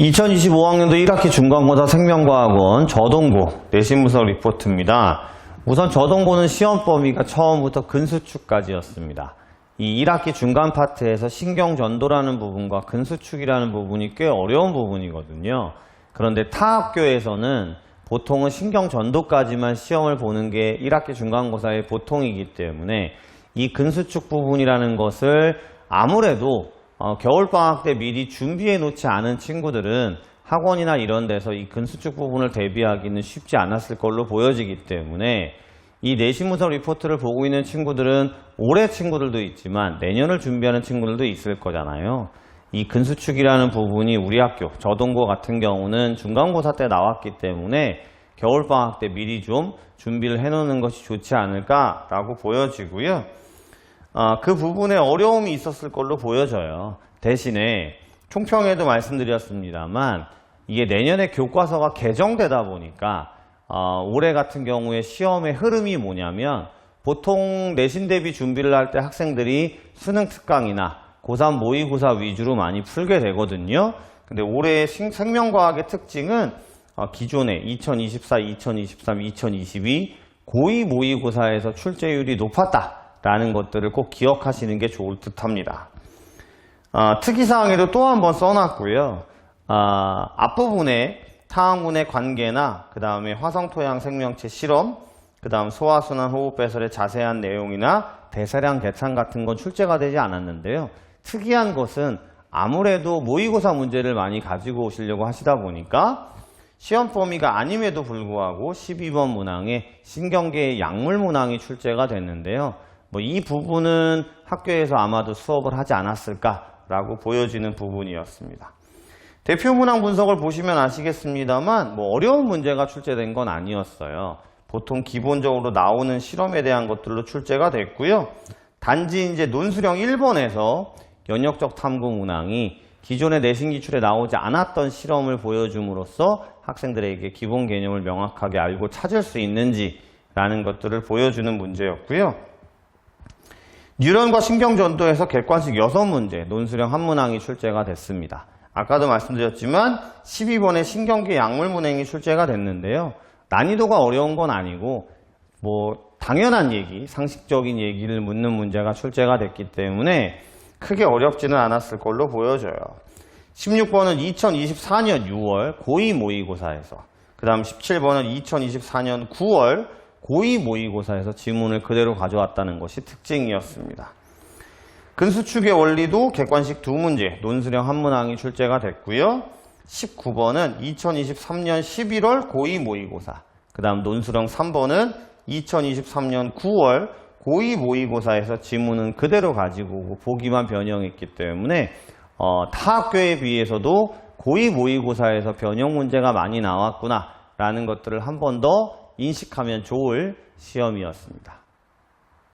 2025학년도 1학기 중간고사 생명과학원 저동고 내신 분석 리포트입니다. 우선 저동고는 시험 범위가 처음부터 근수축까지였습니다. 이 1학기 중간 파트에서 신경전도라는 부분과 근수축이라는 부분이 꽤 어려운 부분이거든요. 그런데 타 학교에서는 보통은 신경전도까지만 시험을 보는 게 1학기 중간고사의 보통이기 때문에 이 근수축 부분이라는 것을 아무래도 어, 겨울방학 때 미리 준비해 놓지 않은 친구들은 학원이나 이런 데서 이 근수축 부분을 대비하기는 쉽지 않았을 걸로 보여지기 때문에 이 내신문서 리포트를 보고 있는 친구들은 올해 친구들도 있지만 내년을 준비하는 친구들도 있을 거잖아요. 이 근수축이라는 부분이 우리 학교 저동고 같은 경우는 중간고사 때 나왔기 때문에 겨울방학 때 미리 좀 준비를 해놓는 것이 좋지 않을까라고 보여지고요. 아, 그 부분에 어려움이 있었을 걸로 보여져요. 대신에 총평에도 말씀드렸습니다만 이게 내년에 교과서가 개정되다 보니까 어, 올해 같은 경우에 시험의 흐름이 뭐냐면 보통 내신 대비 준비를 할 때 학생들이 수능 특강이나 고3 모의고사 위주로 많이 풀게 되거든요. 근데 올해 생- 생명과학의 특징은 어, 기존에 2024, 2023, 2022 고2 모의고사에서 출제율이 높았다 라는 것들을 꼭 기억하시는 게 좋을 듯 합니다. 아, 특이사항에도 또 한 번 써놨고요. 아, 앞부분에 타항군의 관계나 그 다음에 화성토양 생명체 실험, 그 다음 소화순환 호흡 배설의 자세한 내용이나 대사량 계산 같은 건 출제가 되지 않았는데요. 특이한 것은 아무래도 모의고사 문제를 많이 가지고 오시려고 하시다 보니까 시험 범위가 아님에도 불구하고 12번 문항에 신경계의 약물 문항이 출제가 됐는데요. 뭐 이 부분은 학교에서 아마도 수업을 하지 않았을까라고 보여지는 부분이었습니다. 대표 문항 분석을 보시면 아시겠습니다만 뭐 어려운 문제가 출제된 건 아니었어요. 보통 기본적으로 나오는 실험에 대한 것들로 출제가 됐고요. 단지 이제 논수령 1번에서 연역적 탐구 문항이 기존의 내신 기출에 나오지 않았던 실험을 보여줌으로써 학생들에게 기본 개념을 명확하게 알고 찾을 수 있는지라는 것들을 보여주는 문제였고요. 뉴런과 신경전도에서 객관식 6문제, 논수령 한 문항이 출제가 됐습니다. 아까도 말씀드렸지만 12번에 신경계 약물 문항이 출제가 됐는데요. 난이도가 어려운 건 아니고 뭐 당연한 얘기, 상식적인 얘기를 묻는 문제가 출제가 됐기 때문에 크게 어렵지는 않았을 걸로 보여져요. 16번은 2024년 6월 고2 모의고사에서 그 다음 17번은 2024년 9월 고2 모의고사에서 지문을 그대로 가져왔다는 것이 특징이었습니다. 근수축의 원리도 객관식 두 문제, 논수령 한 문항이 출제가 됐고요. 19번은 2023년 11월 고2 모의고사, 그 다음 논수령 3번은 2023년 9월 고2 모의고사에서 지문은 그대로 가지고 오고 보기만 변형했기 때문에 어, 타 학교에 비해서도 고2 모의고사에서 변형 문제가 많이 나왔구나 라는 것들을 한 번 더 인식하면 좋을 시험이었습니다.